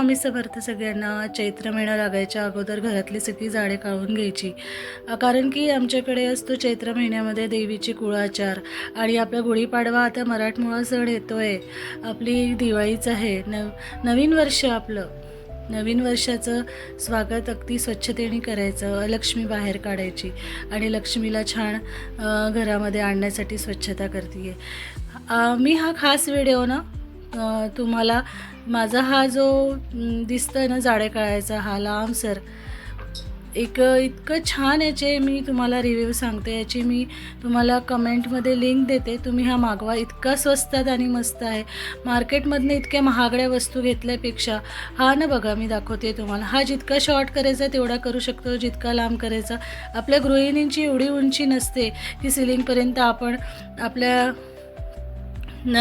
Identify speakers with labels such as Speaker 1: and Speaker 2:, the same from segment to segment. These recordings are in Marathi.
Speaker 1: स्वामी समर्थ सगळ्यांना चैत्र महिना लागायच्या अगोदर घरातली सगळी झाडे काढून घ्यायची. कारण की आमच्याकडे असतो चैत्र महिन्यामध्ये देवीची कुळाचार आणि आपला गुढीपाडवा आता मराठमोळा सण येतो आहे आपली दिवाळीच आहे. नव नवीन वर्ष आपलं. नवीन वर्षाचं स्वागत अगदी स्वच्छतेने करायचं लक्ष्मी बाहेर काढायची आणि लक्ष्मीला छान घरामध्ये आणण्यासाठी स्वच्छता करते मी हा खास व्हिडिओ ना तुम्हाला माझा हा जो म, दिसतोय ना जाडे काढायचा हा लांबसर एक इतकं छान याचे मी तुम्हाला रिव्ह्यू सांगते. याची मी तुम्हाला कमेंटमध्ये लिंक देते. तुम्ही हा मागवा. इतका स्वस्तात आणि मस्त आहे. मार्केटमधनं इतक्या महागड्या वस्तू घेतल्यापेक्षा हा ना बघा मी दाखवते तुम्हाला. हा जितका शॉर्ट करायचा तेवढा करू शकतो जितका लांब करायचा. आपल्या गृहिणींची एवढी उंची नसते की सिलिंगपर्यंत आपण आपल्या न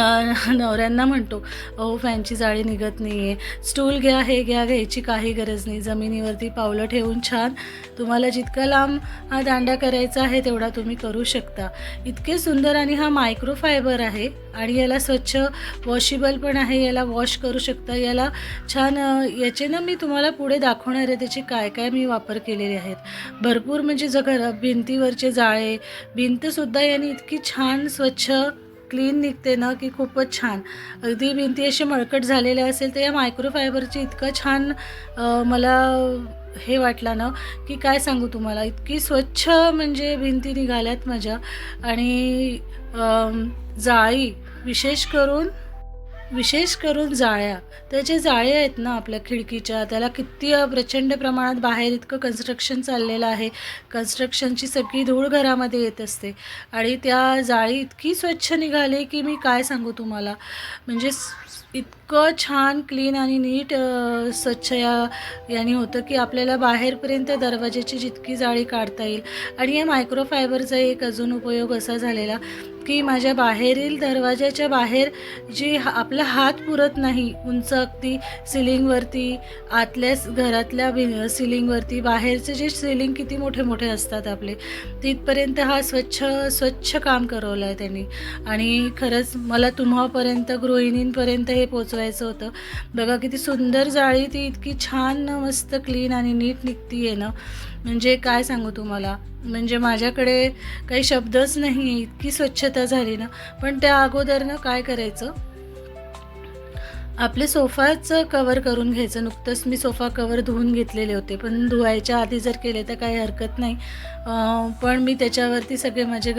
Speaker 1: नवऱ्यांना म्हणतो अहो फॅनची जाळी निघत नाही आहे स्टूल घ्या हे घ्या घ्यायची काही गरज नाही. जमिनीवरती पावलं ठेवून छान. तुम्हाला जितका लांब हा दांडा करायचा आहे तेवढा तुम्ही करू शकता. इतके सुंदर आणि हा मायक्रो फायबर आहे आणि याला स्वच्छ वॉशेबल पण आहे. याला वॉश करू शकता. याला छान याचे ना मी तुम्हाला पुढे दाखवणार आहे त्याचे काय काय मी वापर केलेले आहेत. भरपूर म्हणजे ज भिंतीवरचे जाळे भिंतसुद्धा याने इतकी छान स्वच्छ क्लीन निघते ना की खूपच छान. अगदी भिंती अशी मळकट झालेल्या असेल तर या मायक्रोफायबरची इतकं छान मला हे वाटलं ना की काय सांगू तुम्हाला? इतकी स्वच्छ म्हणजे भिंती निघाल्यात माझ्या. आणि जाळी विशेष करून विशेष करून जाळ्या. त्याचे जाळे आहेत ना आपल्या खिडकीच्या त्याला किती प्रचंड प्रमाणात बाहेर इतकं कन्स्ट्रक्शन चाललेलं आहे. कन्स्ट्रक्शनची सगळी धूळ घरामध्ये येत असते. आणि त्या जाळी इतकी स्वच्छ निघाली की मी काय सांगू तुम्हाला? म्हणजे इतकं छान क्लीन आणि नीट स्वच्छ या याने होतं की आपल्याला बाहेरपर्यंत दरवाजाची जितकी जाळी काढता येईल. आणि या मायक्रोफायबरचा एक अजून उपयोग असा झालेला की माझ्या बाहेरील दरवाजाच्या बाहेर जी हा- आपला हात पुरत नाही उंच अगदी सिलिंगवरती आतल्याच घरातल्या भि सिलिंगवरती बाहेरचे जे सिलिंग किती मोठे मोठे असतात आपले तिथपर्यंत हा स्वच्छ स्वच्छ काम करवलं आहे त्यांनी. आणि खरंच मला तुम्हापर्यंत गृहिणींपर्यंत हे पोचवायचं होतं. बघा किती सुंदर जाळी ती इतकी छान मस्त क्लीन आणि नीट निघती आहे ना. म्हणजे काय सांगू तुम्हाला? म्हणजे माझ्याकडे काही शब्दच नाही इतकी स्वच्छता झाली ना. पण त्या अगोदर ना काय करायचं? आपले सोफाचं कवर करून घ्यायचं. नुकतंच मी सोफा कवर धुवून घेतलेले होते. पण धुवायच्या आधी जर केले तर काही हरकत नाही. पण मी त्याच्यावरती सगळे माझे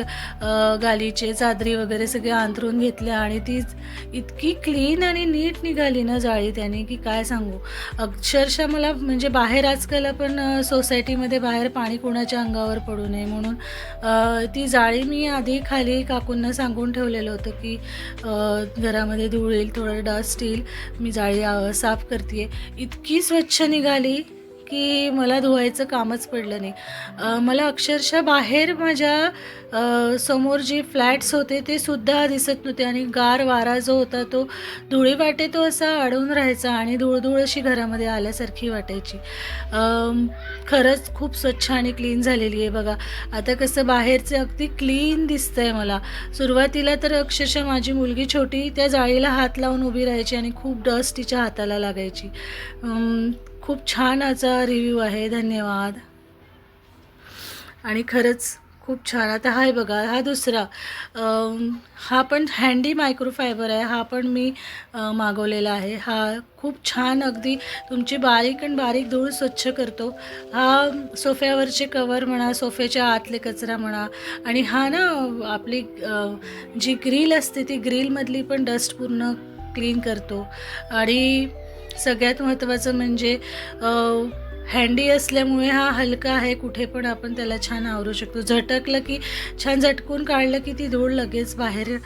Speaker 1: गालीचे चादरी वगैरे सगळे आंथरून घेतले आणि ती इतकी क्लीन आणि नीट निघाली ना जाळी त्याने की काय सांगू. अक्षरशः मला म्हणजे बाहेर आजकाल आपण सोसायटीमध्ये बाहेर पाणी कोणाच्या अंगावर पडू नये म्हणून ती जाळी मी आधी खाली काकूंना सांगून ठेवलेलं होतं की घरामध्ये धूळ येईल थोडं डस्ट येईल. मी जाळी साफ करते इतकी स्वच्छ निघाली. की मला धुवायचं कामच पडलं नाही. मला अक्षरशः बाहेर माझ्यासमोर जे फ्लॅट्स होते ते सुद्धा दिसत नव्हते आणि गार वारा जो होता तो धुळी वाटे तो असा अडवून राहायचा आणि धुळधुळ अशी घरामध्ये आल्यासारखी वाटायची. खरंच खूप स्वच्छ आणि क्लीन झालेली आहे बघा. आता कसं बाहेरचं अगदी क्लीन दिसतं आहे मला. सुरुवातीला तर अक्षरशः माझी मुलगी छोटी त्या जाळीला हात लावून उभी राहायची आणि खूप डस्ट तिच्या हाताला लागायची. खूप छान याचा रिव्ह्यू आहे. धन्यवाद. आणि खरंच खूप छान. आता हा आहे बघा हा दुसरा. हा पण हँडी मायक्रोफायबर आहे. हा पण मी मागवलेला आहे. हा खूप छान अगदी तुमची बारीक आणि बारीक धूळ स्वच्छ करतो. हा सोफ्यावरचे कवर म्हणा सोफ्याच्या आतले कचरा म्हणा आणि हा ना आपली जी ग्रिल असते ती ग्रिलमधली पण डस्ट पूर्ण क्लीन करतो. आणि सगळ्यात महत्त्वाचं म्हणजे हँडी असल्यामुळे हा हलका आहे कुठे पण आपण त्याला छान आवरू शकतो. झटकलं की छान झटकून काढलं की ती धूळ लगेच बाहेर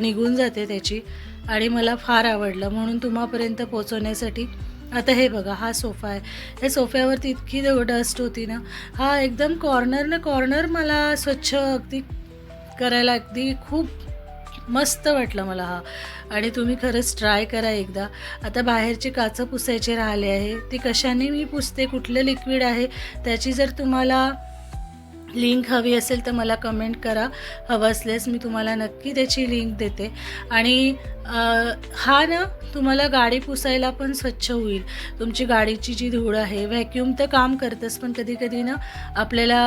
Speaker 1: निघून जाते त्याची. आणि मला फार आवडलं. म्हणून तुम्हापर्यंत पोचवण्यासाठी आता हे बघा हा सोफा आहे. या सोफ्यावरती इतकी डस्ट होती ना हा एकदम कॉर्नर ना कॉर्नर मला स्वच्छ अगदी करायला अगदी खूप मस्त वाटलं मला हा. आणि तुम्ही खरंच ट्राय करा एकदा. आता बाहेरचे काचं पुसायचे राहिले आहे. ती कशाने मी पुसते? कुठलं लिक्विड आहे? त्याची जर तुम्हाला लिंक हवी असेल तर मला कमेंट करा. हवं असल्यास मी तुम्हाला नक्की त्याची लिंक देते. आणि हा ना तुम्हाला गाडी पुसायला पण स्वच्छ होईल. तुमची गाडीची जी धूळ आहे व्हॅक्यूम तर काम करतंच पण कधी कधी ना आपल्याला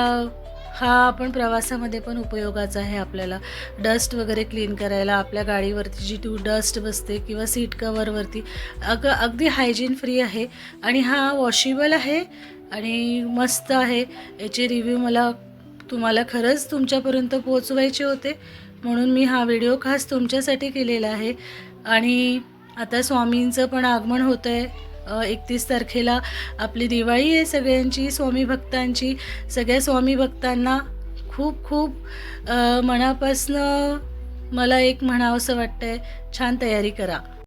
Speaker 1: हा आपण प्रवासामध्ये पण उपयोगाचा आहे आपल्याला. डस्ट वगैरे क्लीन करायला आपल्या गाडीवरती जी टू डस्ट बसते किंवा सीट कवरवरती अग अगदी हायजीन फ्री आहे. आणि हा वॉशिबल आहे आणि मस्त आहे. याचे रिव्ह्यू मला तुम्हाला खरंच तुमच्यापर्यंत पोचवायचे होते. म्हणून मी हा व्हिडिओ खास तुमच्यासाठी केलेला आहे. आणि आता स्वामींचं पण आगमन होतं आहे एकतीस तारखेला आपली दिवाळी आहे सगळ्यांची स्वामी भक्तांची. सगळ्या स्वामी भक्तांना खूप खूप मनापासनं मला एक म्हणावंसं वाटतं आहे छान तयारी करा.